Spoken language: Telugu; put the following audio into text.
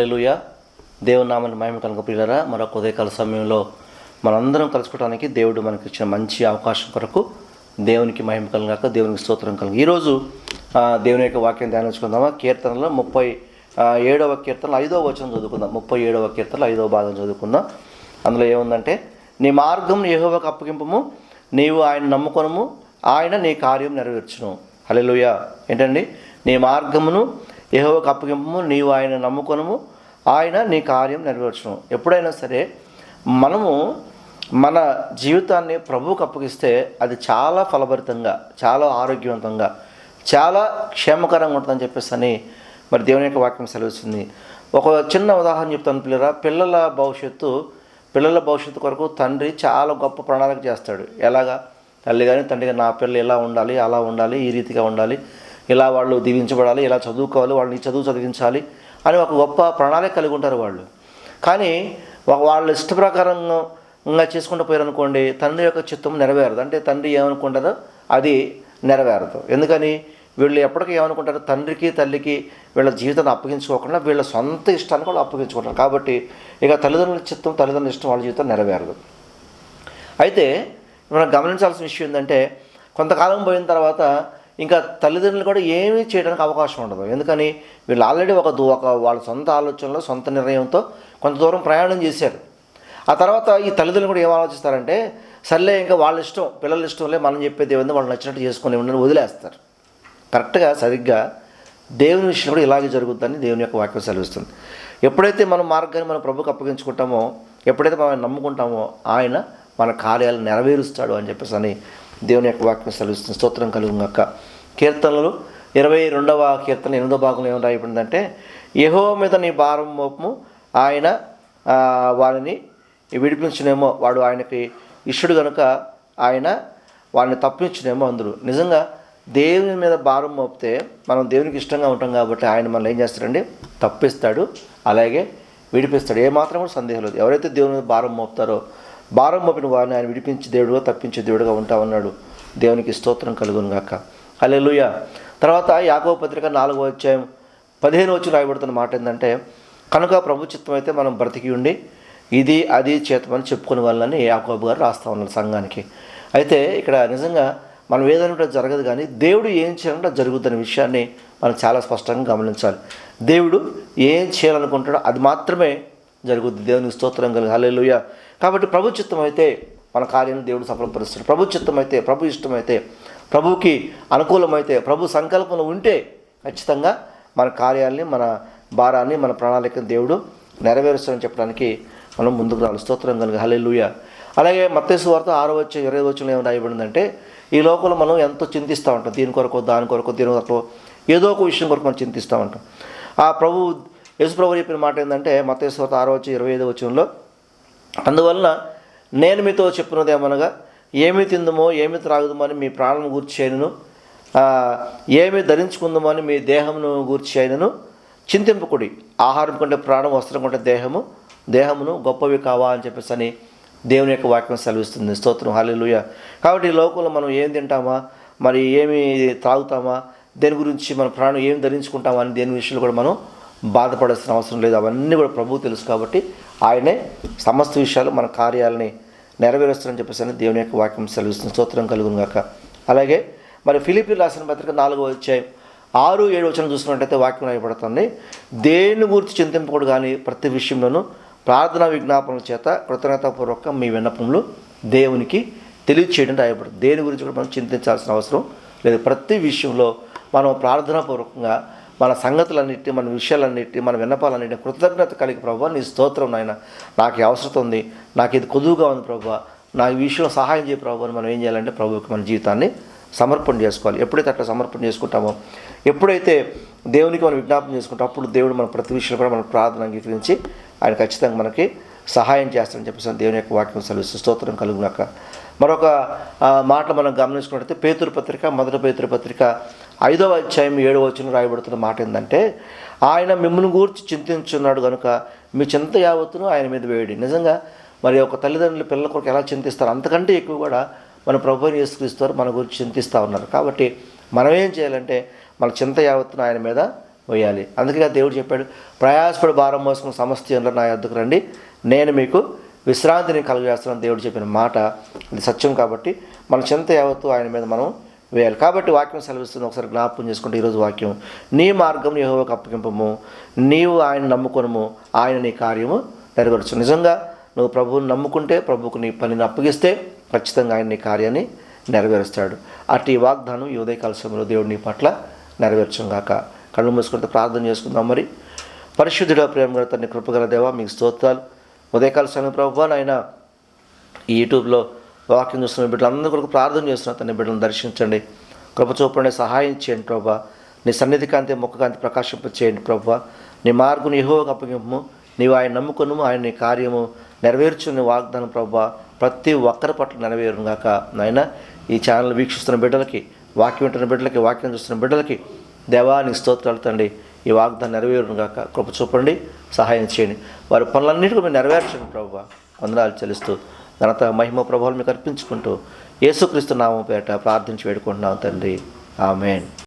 హల్లెలూయా. దేవుని నామని మహిమ కనుక ప్రియులరా మరొక ఉదయకాల సమయంలో మనందరం కలుసుకోవడానికి దేవుడు మనకి ఇచ్చిన మంచి అవకాశం కొరకు దేవునికి మహిమ కలగాక దేవునికి స్తోత్రం కలుగు. ఈరోజు దేవుని యొక్క వాక్యం ధ్యానించుకుందామా? కీర్తనలో ముప్పై ఏడవ కీర్తనలో ఐదవ వచనం చదువుకుందాం. ముప్పై ఏడవ కీర్తనలో ఐదవ భాగం చదువుకుందాం. అందులో ఏముందంటే నీ మార్గం యెహోవాకు అప్పగింపము నీవు ఆయన నమ్ముకొనము ఆయన నీ కార్యం నెరవేర్చును. హల్లెలూయా. ఏంటండి? నీ మార్గమును యెహోవాకు అప్పగింపము నీవు ఆయన నమ్ముకొనము ఆయన నీ కార్యం నెరవేర్చడం ఎప్పుడైనా సరే మనము మన జీవితాన్ని ప్రభువుకు అప్పగిస్తే అది చాలా ఫలభరితంగా చాలా ఆరోగ్యవంతంగా చాలా క్షేమకరంగా ఉంటుందని చెప్పేసి అని మరి దేవుని యొక్క వాక్యం సెలవుస్తుంది. ఒక చిన్న ఉదాహరణ చెప్తాను పిల్లరా. పిల్లల భవిష్యత్తు పిల్లల భవిష్యత్తు కొరకు తండ్రి చాలా గొప్ప ప్రణాళిక చేస్తాడు. ఎలాగా? తల్లి కానీ తండ్రి నా పిల్లలు ఇలా ఉండాలి అలా ఉండాలి ఈ రీతిగా ఉండాలి. ఇలా వాళ్ళు దీవించబడాలి ఇలా చదువుకోవాలి వాళ్ళని చదువు చదివించాలి అని ఒక గొప్ప ప్రణాళిక కలిగి ఉంటారు వాళ్ళు. కానీ వాళ్ళ ఇష్ట ప్రకారంగా చేసుకుంటూ పోయారనుకోండి తండ్రి యొక్క చిత్తం నెరవేరదు. అంటే తండ్రి ఏమనుకుంటారో అది నెరవేరదు. ఎందుకని? వీళ్ళు ఎప్పటికీ ఏమనుకుంటారు? తండ్రికి తల్లికి వీళ్ళ జీవితాన్ని అప్పగించుకోకుండా వీళ్ళ సొంత ఇష్టాన్ని కూడా అప్పగించుకుంటారు. కాబట్టి ఇక తల్లిదండ్రుల చిత్తం తల్లిదండ్రుల ఇష్టం వాళ్ళ జీవితం నెరవేరదు. అయితే మనం గమనించాల్సిన విషయం ఏంటంటే కొంతకాలం పోయిన తర్వాత ఇంకా తల్లిదండ్రులు కూడా ఏమీ చేయడానికి అవకాశం ఉండదు. ఎందుకని? వీళ్ళు ఆల్రెడీ ఒక దూ- ఒక వాళ్ళ సొంత ఆలోచనలో సొంత నిర్ణయంతో కొంత దూరం ప్రయాణం చేశారు. ఆ తర్వాత ఈ తల్లిదండ్రులు కూడా ఏం ఆలోచిస్తారంటే సర్లే ఇంకా వాళ్ళ ఇష్టం పిల్లల ఇష్టంలే మనం చెప్పేది ఏముంది వాళ్ళు నచ్చినట్టు చేసుకుని ఉండని వదిలేస్తారు. కరెక్ట్గా సరిగ్గా దేవుని విషయం కూడా ఇలాగే జరుగుతుందని దేవుని యొక్క వాక్యం సెలవిస్తుంది. ఎప్పుడైతే మన మార్గాన్ని మన ప్రభుకి అప్పగించుకుంటామో ఎప్పుడైతే మనం నమ్ముకుంటామో ఆయన మన కార్యాలు నెరవేరుస్తాడు అని చెప్పేసి అని దేవుని యొక్క వాక్యం సెలవిస్తుంది. స్తోత్రం కలుగుగాక కీర్తనలు ఇరవై రెండవ కీర్తన ఎనిమిదో భాగంలో ఏం రాయబడిందంటే యహో మీద నీ భారం మోపము ఆయన వారిని విడిపించునేమో వాడు ఆయనకి ఇష్టుడు కనుక ఆయన వాడిని తప్పించునేమో అందరూ. నిజంగా దేవుని మీద భారం మోపితే మనం దేవునికి ఇష్టంగా ఉంటాం కాబట్టి ఆయన మనల్ని ఏం చేస్తాడండి? తప్పిస్తాడు అలాగే విడిపిస్తాడు. ఏమాత్రం కూడా సందేహం లేదు. ఎవరైతే దేవుని మీద భారం మోపుతారో భారం మోపిన వారిని ఆయన విడిపించి దేవుడుగా తప్పించే దేవుడుగా ఉంటా ఉన్నాడు దేవునికి స్తోత్రం కలుగును గాక. అలెలుయ తర్వాత యాగవ పత్రిక నాలుగో అధ్యాయం పదిహేను వచ్చి రాయబడుతున్న మాట ఏంటంటే కనుక ప్రభు చిత్తం అయితే మనం బ్రతికి ఉండి ఇది అది చేతమని చెప్పుకునే వాళ్ళని యాకోబు గారు రాస్తా ఉన్నారు సంఘానికి. అయితే ఇక్కడ నిజంగా మనం ఏదైనా జరగదు కానీ దేవుడు ఏం చేయాలంటే జరుగుతున్న విషయాన్ని మనం చాలా స్పష్టంగా గమనించాలి. దేవుడు ఏం చేయాలనుకుంటాడో అది మాత్రమే జరుగుద్ది. దేవుని స్తోత్రం కలిగి. హల్లెలూయ. కాబట్టి ప్రభు చిత్తం అయితే మన కార్యాన్ని దేవుడు సఫలపరుస్తాడు. ప్రభు చిత్తం అయితే ప్రభు ఇష్టమైతే ప్రభుకి అనుకూలమైతే ప్రభు సంకల్పం ఉంటే ఖచ్చితంగా మన కార్యాలని మన భారాన్ని మన ప్రణాళికను దేవుడు నెరవేరుస్తాడని చెప్పడానికి మనం ముందుకు రావాలి. స్తోత్రం కలిగి. హల్లెలూయ. అలాగే మత్తేసు వార్త ఆరో వచ్చే ఇరవై వచ్చిన ఏమి రాయబడిందంటే ఈ లోకంలో మనం ఎంతో చింతిస్తూ ఉంటాం. దీని కొరకు దాని కొరకు దీని కొరకు ఏదో ఒక విషయం కొరకు మనం చింతిస్తూ ఉంటాం. ఆ ప్రభు యశుప్రభు చెప్పిన మాట ఏంటంటే మతేశ్వరత ఆరో వచ్చి ఇరవై ఐదో వచ్చంలో అందువలన నేను మీతో చెప్పినది ఏమనగా ఏమి తిందుమో ఏమి త్రాగుదమో అని మీ ప్రాణం గూర్చి అయినను ఏమి ధరించుకుందామో అని మీ దేహమును గూర్చి అయినను చింతింపుకుడి ఆహారం కంటే ప్రాణం వస్త్రం కంటే దేహము దేహమును గొప్పవి కావా అని చెప్పేసి అని దేవుని యొక్క వాక్యం సెలవిస్తుంది. స్తోత్రం. హాలేలుయ కాబట్టి ఈ లోకంలో మనం ఏం తింటామా? మరి ఏమి త్రాగుతామా? దేని గురించి మన ప్రాణం ఏం ధరించుకుంటామా అని దేని విషయంలో కూడా మనం బాధపడాల్సిన అవసరం లేదు. అవన్నీ కూడా ప్రభువు తెలుసు కాబట్టి ఆయనే సమస్త విషయాలు మన కార్యాలని నెరవేరుస్తారని చెప్పేసి అని దేవుని యొక్క వాక్యం సెలవిస్తుంది. స్తోత్రం కలుగును గాక. అలాగే మరి ఫిలిపి రాసిన పత్రిక నాలుగో వచ్చాయి ఆరు ఏడు వచ్చిన చూసినట్టయితే వాక్యం రాయబడుతుంది. దేని గురించి చింతింపకూడదు కానీ ప్రతి విషయంలోనూ ప్రార్థనా విజ్ఞాపనల చేత కృతజ్ఞతాపూర్వక మీ విన్నపములు దేవునికి తెలియచేయడం రాయబడుతుంది. దేని గురించి కూడా మనం చింతించాల్సిన అవసరం లేదు. ప్రతి విషయంలో మనం ప్రార్థనాపూర్వకంగా మన సంగతులన్నిటి మన విషయాలన్నిటి మన విన్నపాలన్నిటి కృతజ్ఞత కలిగి ప్రభావ నీ స్తోత్రం నాయన. నాకు ఈ అవసరం ఉంది. నాకు ఇది కొదువుగా ఉంది ప్రభు. నా ఈ విషయంలో సహాయం చేయ ప్రభు అని మనం ఏం చేయాలంటే ప్రభువుకి మన జీవితాన్ని సమర్పణ చేసుకోవాలి. ఎప్పుడైతే అట్లా సమర్పణ చేసుకుంటామో ఎప్పుడైతే దేవునికి మనం విజ్ఞాపన చేసుకుంటాం అప్పుడు దేవుడు మన ప్రతి విషయంలో కూడా మన ప్రార్థన అంగీకరించి ఆయన ఖచ్చితంగా మనకి సహాయం చేస్తారని చెప్పేసి దేవుని యొక్క వాక్యం సెలవు స్తోత్రం కలుగునాక. మరొక మాటలు మాట మనం గమనించుకున్నట్లయితే పేతురు పత్రిక మొదటి పేతురు పత్రిక ఐదవ అధ్యాయం ఏడవ వచ్చిన రాయబడుతున్న మాట ఏంటంటే ఆయన మిమ్మల్ని గూర్చి చింతించున్నాడు కనుక మీ చింత యావత్తును ఆయన మీద వేయడి. నిజంగా మరి ఒక తల్లిదండ్రులు పిల్లల కొరకు ఎలా చింతిస్తారు? అంతకంటే ఎక్కువ కూడా మన ప్రభుని యేసుక్రీస్తు మన గురించి చింతిస్తూ ఉన్నారు. కాబట్టి మనం ఏం చేయాలంటే మన చింత యావత్తును ఆయన మీద వేయాలి. అందుకే దేవుడు చెప్పాడు ప్రయాసపడి భారం మోసుకున్న సమస్త నా యొద్దకు రండి. నేను మీకు విశ్రాంతిని కలుగజేస్తున్నాను దేవుడు చెప్పిన మాట ఇది సత్యం కాబట్టి మన చింత యావత్తు ఆయన మీద మనం వేయాలి. కాబట్టి వాక్యం సెలవిస్తుంది. ఒకసారి జ్ఞాపకం చేసుకుంటే ఈరోజు వాక్యం. నీ మార్గం యహోవకు అప్పగింపము. నీవు ఆయన నమ్ముకొనము. ఆయన నీ కార్యము నెరవేర్చు. నిజంగా నువ్వు ప్రభువుని నమ్ముకుంటే ప్రభువుకు నీ పనిని అప్పగిస్తే ఖచ్చితంగా ఆయన నీ కార్యాన్ని నెరవేరుస్తాడు. అటు ఈ వాగ్దానం ఈ ఉదయకాల సమయంలో దేవుడు నీ పట్ల నెరవేర్చంగాక కళ్ళు మూసుకుంటే ప్రార్థన చేసుకుందాం మరి. పరిశుద్ధుడ ప్రేమ గల తండ్రి కృపగల దేవా మీకు స్తోత్రాలు. ఉదయకాల సమయం ప్రభు నాయన ఈ యూట్యూబ్లో వాక్యం చూస్తున్న బిడ్డలందరూ కొరకు ప్రార్థన చేస్తున్న తన బిడ్డలను దర్శించండి. కృప చూపండి సహాయం చేయండి ప్రభా. నీ సన్నిధి కాంతి మొక్క కాంతి ప్రకాశింప చేయండి ప్రభా. నీ మార్గుని యెహోవాకు అప్పగింపు నీవు ఆయన నమ్ముకును ఆయన నీ కార్యము నెరవేర్చుని వాగ్దానం ప్రభా. ప్రతి ఒక్కరి పట్ల నెరవేరును గాక నాయన. ఈ ఛానల్ వీక్షిస్తున్న బిడ్డలకి వాక్యం వింటున్న బిడ్డలకి వాక్యం చూస్తున్న బిడ్డలకి దేవానికి స్తోత్రాలు తండ్రి. ఈ వాగ్దానం నెరవేరును గాక కృప చూపండి సహాయం చేయండి. వారి పనులన్నిటికీ మీరు నెరవేర్చండి ప్రభు వందనాలు చెల్లిస్తూ ఘనత మహిమ ప్రభావాలు మీకు అర్పించుకుంటూ యేసుక్రీస్తు నామం పేట ప్రార్థించి వేడుకుంటున్నాం తండ్రి. ఆమెన్.